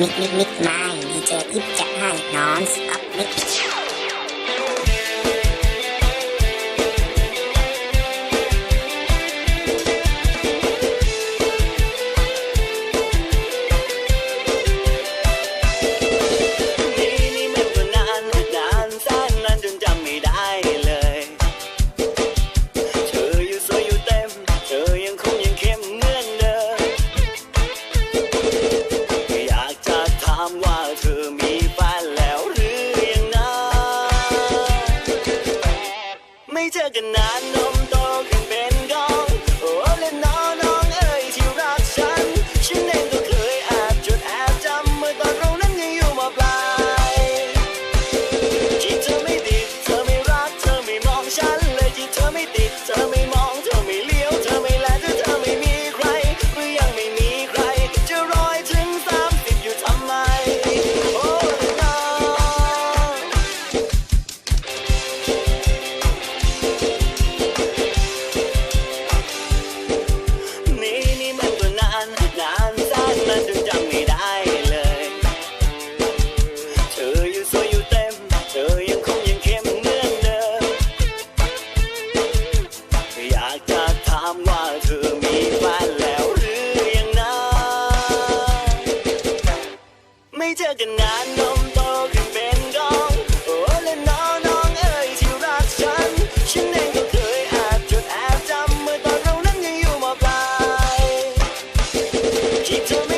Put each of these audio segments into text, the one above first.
มิกมิกมิกไม้ดีเจออิบจะให้นอนสต๊อปมิก เจอกันนานนมโตขึ้นเป็นกองโอ้เล่นน้องน้องเอ๋ยที่รักฉันฉันเองก็เคยามว่าเธอมีแฟนแล้วหรือยังนะไม่เจอกันนานนมโตขึ้นเป็นกองโอ้และน้องน้องเอ๋ยที่รักฉัน ฉันเองก็เคยแอบจดแอบจำเมื่อตอนเรานั้นยังอยู่มปลายที่เธอไม่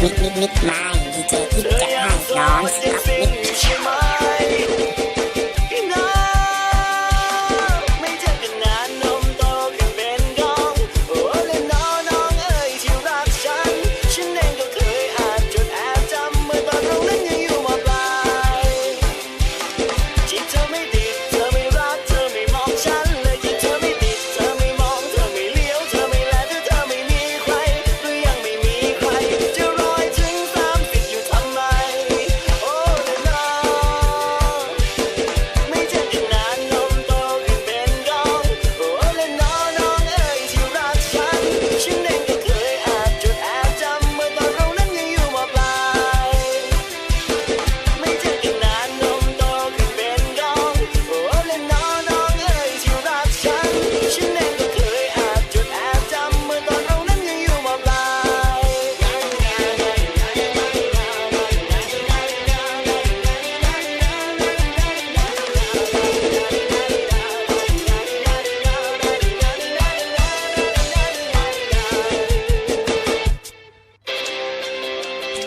Mit, mit, mit meinem DJ, ich der Heinz,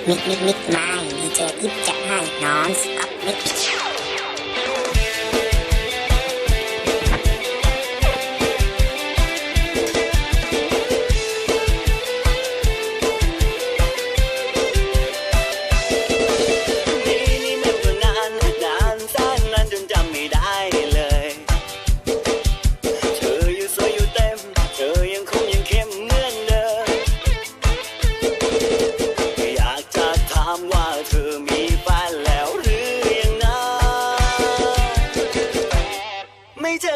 มิกมิกมิกไม้ดีเจอยิบแะให้น้องสต๊อปมิก